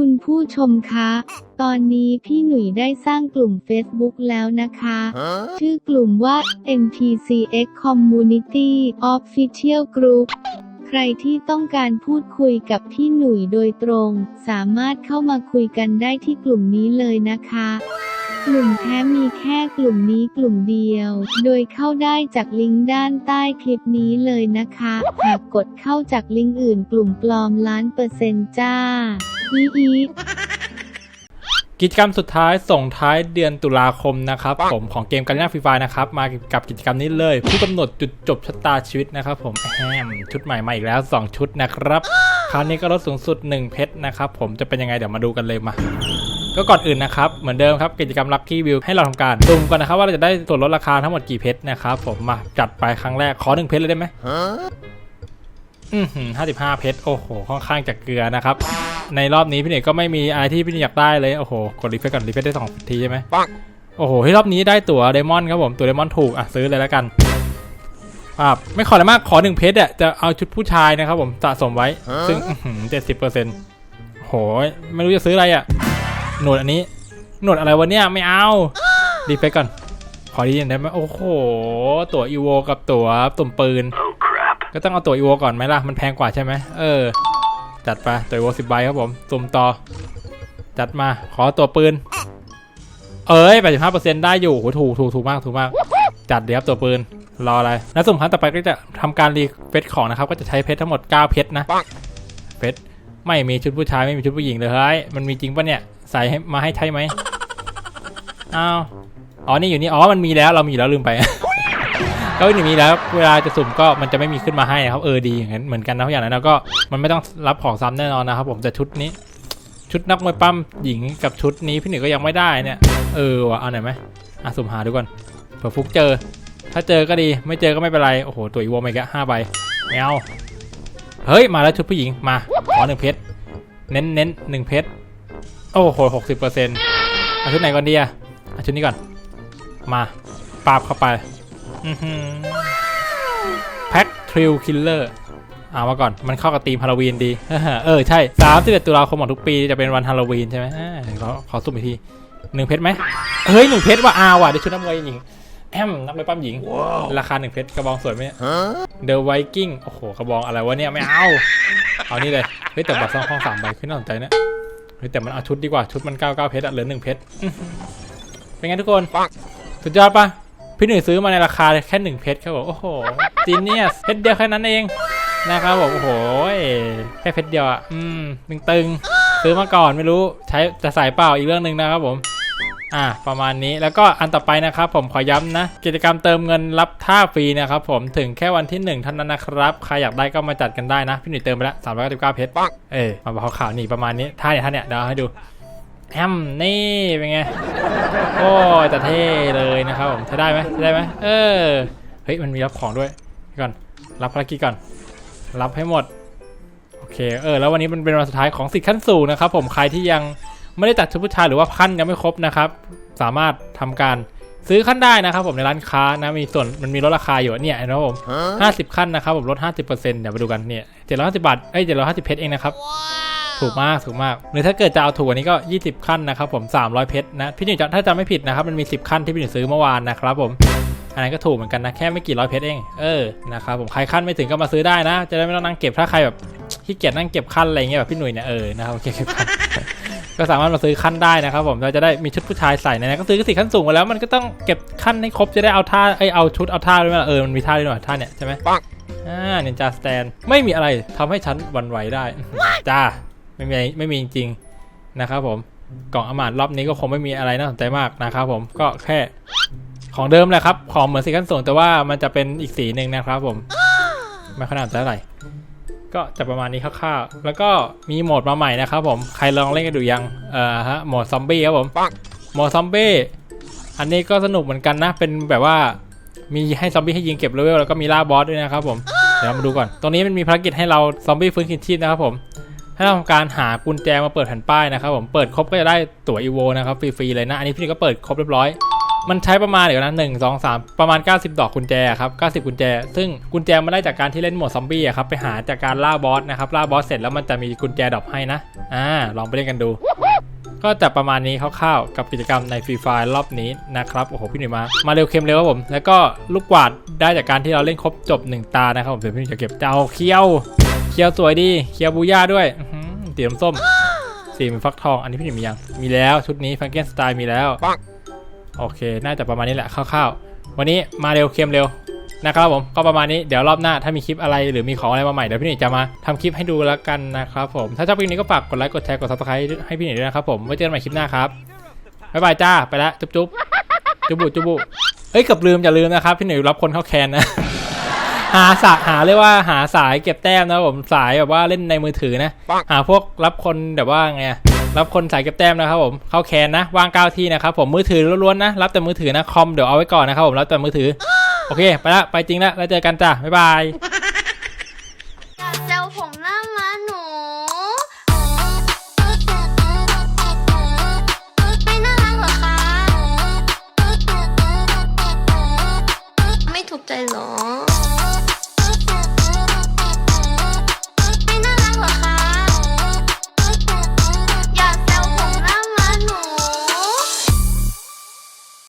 คุณผู้ชมคะ ตอนนี้พี่หนุ่ยได้สร้างกลุ่ม Facebook แล้วนะคะ ชื่อกลุ่มว่า NPCX Community Official Group ใครที่ต้องการพูดคุยกับพี่หนุ่ยโดยตรง สามารถเข้ามาคุยกันได้ที่กลุ่มนี้เลยนะคะ กลุ่มแท้มีแค่กลุ่มนี้กลุ่มเดียว โดยเข้าได้จากลิงก์ด้านใต้คลิปนี้เลยนะคะ หากกดเข้าจากลิงก์อื่นกลุ่มปลอมล้านเปอร์เซ็นต์จ้าอีอีกิจกรรมสุดท้ายส่งท้ายเดือนตุลาคมนะครับผมของเกมการเล่นฟรีไฟนะครับมากับกิจกรรมนี้เลย ผู้กำหนดจุดจบชะตาชีวิตนะครับ ผมแฮมชุดใหม่มาอีกแล้ว 2 ชุดนะครับ คราวนี้ก็ลดสูงสุด 1 เพชรนะครับผมจะเป็นยังไงเดี๋ยวมาดูกันเลยมา ก็ก่อนอื่นนะครับ เหมือนเดิมครับกิจกรรมลัคกี้วิวให้เราทำการสุ่มก่อนนะครับว่าเราจะได้ส่วนลดราคาทั้งหมดกี่เพชรนะครับผมมาจัดไปครั้งแรกขอหนึ่งเพชรเลยได้ไหมอือหือห้าสิบห้าเพชรโอ้โหค่อนข้างจะเกลือนะครับในรอบนี้พี่เนกก็ไม่มีอะไรที่พี่เนกอยากได้เลยโอ้โหกดรีเฟซก่อนรีเฟซได้สองทีใช่ไหมโอ้โหที่รอบนี้ได้ตั๋วเดมอนครับผมตั๋วเดมอนถูกอะซื้อเลยแล้วกันอ่าไม่ขออะไรมากขอหนึ่งเพชรอะจะเอาชุดผู้ชายนะครับผมสะสมไว้ซึ่งเจ็ดสิบเปอร์เซ็นต์โหยไม่รู้จะซื้ออะไรอะ หนวดอันนี้ หนวดอะไรวะเนี่ยไม่เอารีเฟซก่อน ขอดีได้ไหมโอ้โห ตั๋วอีโวกับตั๋วตุ่มปืน ก็ต้องเอาตัวอีโวก่อนไหมล่ะ มันแพงกว่าใช่ไหมเออ จัดไปตัวอีโวสิบใบครับผมสุ่มต่อ จัดมา ขอตัวปืน เอ้ยแปดสิบห้าเปอร์เซ็นต์ได้อยู่โหถูกถูกถูกมากถูกมาก จัดเดี๋ยวครับตัวปืน รออะไร แล้วสุ่มครั้งต่อไปก็จะทำการรีเฟซของนะครับ ก็จะใช้เพชรทั้งหมด9เพชรนะ เพชร ไม่มีชุดผู้ชายไม่มีชุดผู้หญิงเลยเฮ้ยมันมีจริงปะเนี่ยใส่ให้มาให้ใช่ไหมอ้าวอ๋อนี่อยู่นี่อ๋อมันมีแล้วเรามีแล้วลืมไปก็อย่างนี้แล้วเวลาจะสุ่มก็มันจะไม่มีขึ้นมาให้นะครับเออดีอย่างนั้นเหมือนกันนะอย่างนั้นแล้วก็มันไม่ต้องรับของซ้ำแน่นอนนะครับผมแต่ชุดนี้ ชุดนักมวยปั้มหญิงกับชุดนี้พี่หนึ่งก็ยังไม่ได้เนี่ยเออว่ะเอาไหนไหมอะสุ่มหาดูก่อนเผื่อฟุกเจอ ถ้าเจอก็ดีไม่เจอก็ไม่เป็นไรโอ้โหตัวอีโวมอีกแล้วห้าใบไม่เอาเฮ้ยมาแล้วชุดผู้หญิงมาขอหนึ่งเพชร เน้นเน้นหนึ่งเพชร โอ้โหหกสิบเปอร์เซ็นต์เอาชุดไหนก่อนดีอะเอาชุดนี้ก่อน มาปาบเข้าไปแพ็คทริลคิลเลอร์เอามาก่อน มันเข้ากับธีมฮาโลวีนดี เออ ใช่31ตุลาคมของทุกปีจะเป็นวันฮาโลวีนใช่ไหมอ่าขอขอสุ่มอีกทีหนึ่งเพชรไหมเฮ้ยหนึ่งเพชรว่ะอาว่ะได้ชุดนักมวยหญิงแอมนักมวยปั้มหญิง ราคาหนึ่งเพชรกระบองสวยไหมเดอะไวกิ้งโอ้โห กระบองอะไรวะเนี่ย ไม่เอา เอานี่เลย เฮ้ยแต่บัตรสองห้องสามใบขึ้นน่าสนใจนะเฮ้ยแต่มันเอาชุดดีกว่าชุดมัน99เพชรอะเหลือหนึ่งเพชรอื้อหือเป็นไงทุกคนสุดยอดปะพี่หนุ่ยซื้อมาในราคาแค่หนึ่งเพชรครับผมโอ้โหจีเนียสเพชรเดียวแค่นั้นเองนะครับผมโอ้โหแค่เพชรเดียวอะอืมตึงๆซื้อมาก่อนไม่รู้ใช้จะใส่เปล่าอีกเรื่องหนึ่งนะครับผม อ่าประมาณนี้แล้วก็อันต่อไปนะครับผมขอย้ำนะ กิจกรรมเติมเงินรับท่าฟรีนะครับผมถึงแค่วันที่หนึ่งเท่านั้นนะครับ ใครอยากได้ก็มาจัดกันได้นะ พี่หนุ่ยเติมไปแล้วสามร้อยเก้าสิบเก้าเพชรเออมาบอกข่าวนี่ประมาณนี้ท่าเนี่ยท่าเนี่ยเดี๋ยวเอาให้ดูแอมนี่เป็นไงโอ้ยแต่เท่เลยนะครับผมใช้ได้ไหมใช้ได้ไหมเออเฮ้ยมันมีรับของด้วยเดี๋ยวก่อนรับภารกิจก่อน รับให้หมดโอเคเออแล้ววันนี้มันเป็นวันสุดท้ายของสิทธิ์ขั้นสูงนะครับผมใครที่ยัง ไม่ได้ตัดชุดผู้ชายหรือว่าขั้นยังไม่ครบนะครับ สามารถทำการซื้อขั้นได้นะครับผมในร้านค้านะมีส่วนมันมีลดราคาอยู่เนี่ยนะครับผม50ขั้นนะครับผมลด50%เดี๋ยวไปดูกันเนี่ย750บาทเอ้ย750เพชรเองนะครับถูกมากถูกมากหรือถ้าเกิดจะเอาถูกกว่านี้ก็ 20 ขั้นนะครับผม 300 เพชรนะพี่หนึ่งจะถ้าจำไม่ผิดนะครับมันมี 10 ขั้นที่พี่หนึ่งซื้อเมื่อวานนะครับผมอันนั้นก็ถูกเหมือนกันนะแค่ไม่กี่ร้อยเพชรเองเออนะครับผมใครขั้นไม่ถึงก็มาซื้อได้นะ จะได้ไม่ต้องนั่งเก็บถ้าใครแบบขี้เกียจนั่งเก็บขั้นอะไรเงี้ยแบบพี่หนุ่ยเนี่ยเออนะครับโอเคเก็บขั้น ก็สามารถมาซื้อขั้นได้นะครับผมเราจะได้มีชุดผู้ชายใส่ในนั้นก็ซื้อก็สี่ขั้นสูงมาแล้วมันก็ต้องเก็บขั้นให้ครบจะได้เอาท่าไอยเอาชุดเอาท่าด้วยไหมล่ะเออมันมีท่าด้วยหน่อยท่าเนี่ยใช่ไหมอ่านินจาสแตนไม่มีอะไรทำให้ฉันหวันไหวได้จ้าไม่มีไม่มีจริงๆนะครับผมกล่องอมาตย์รอบนี้ก็คงไม่มีอะไรน่าสนใจมากนะครับผมก็แค่ของเดิมแหละครับ ของเหมือนสีขั้นสูงแต่ว่ามันจะเป็นอีกสีหนึ่งนะครับผมไม่ขนาดเท่าไหร่ ก็จะประมาณนี้คร่าวๆแล้วก็มีโหมดมาใหม่นะครับผม ใครลองเล่นกันดูยัง เอ่อฮะ โหมดซอมบี้ครับผม โหมดซอมบี้ อันนี้ก็สนุกเหมือนกันนะ เป็นแบบว่า มีให้ซอมบี้ให้ยิงเก็บเลเวลแล้วก็มีล่าบอสด้วยนะครับผม เดี๋ยวเรามาดูก่อน ตรงนี้มันมีภารกิจให้เราซอมบี้ฟื้นคืนชีพนะครับผม ให้เราทำการหากุญแจมาเปิดแผ่นป้ายนะครับผม เปิดครบก็จะได้ตั๋วอีโวนะครับฟรีๆเลยนะ อันนี้พี่ก็เปิดครบเรียบร้อย มันใช้ประมาณเดี๋ยวนะหนึ่งสองสามประมาณ 90 ดอกกุญแจครับ90กุญแจ ซึ่งกุญแจมันได้จากการที่เล่นโหมดซอมบี้ครับไปหาจากการล่าบอสนะครับล่าบอสเสร็จแล้วมันจะมีกุญแจดรอปให้นะอ่าลองไปเล่นกันดู ก็จะประมาณนี้คร่าวๆกับกิจกรรมในฟรีไฟล์รอบนี้นะครับโอ้โหพี่หนุ่ยมามาเร็วเค็มเร็วครับผมแล้วก็ลูกกวาดได้จากการที่เราเล่นครบจบ 1 ตานะครับผมเดี๋ยวพี่หนุ่ยจะเก็บเจ้าเคี้ยวเคี้ยวสวยดีเคี้ยวบูย่าด้วยสีน้ำส้มสีมันฟักทองอันนี้พี่หนุ่ยมียังมีแล้วชุดนี้ฟังเกนสไตล์มีแล้ว โอเค น่าจะประมาณนี้แหละคร่าวๆ วันนี้มาเร็วเค็มเร็วนะครับผมก็ประมาณนี้เดี๋ยวรอบหน้าถ้ามีคลิปอะไรหรือมีของอะไรมาใหม่เดี๋ยวพี่หนุ่ยจะมาทำคลิปให้ดูแล้วกันนะครับผมถ้าชอบคลิปนี้ก็ฝากกดไลค์กดแชร์กด subscribe ให้พี่หนุ่ยด้วยนะครับผมไว้เจอกันใหม่คลิปหน้าครับบ๊ายบายจ้าไปละจุ๊บจุ๊บจุ๊บบุจุ๊บบุเอ้ยเกับลืมอย่าลืมนะครับพี่หนุ่ยรับคนเข้าแคนนะหาสายหาเรียกว่าหาสายเก็บแต้มนะครับผมสายแบบว่าเล่นในมือถือนะ หาพวกรับคนแบบว่าไง รับคนสายเก็บแต้มนะครับผมเข้าแคนนะว่างเก้าที่นะครับผมมือถือล้วนๆนะรับแต่มือถือนะคอมเดี๋ยวเอาไว้ก่อนนะครับผมรับแต่มือถือโอเค ไปละไปจริงละแล้วเจอกันจ้าบ๊ายบายอย่าแซวผมหน้ามาหนูไม่น่ารักเหรอคะไม่ถูกใจเหรอ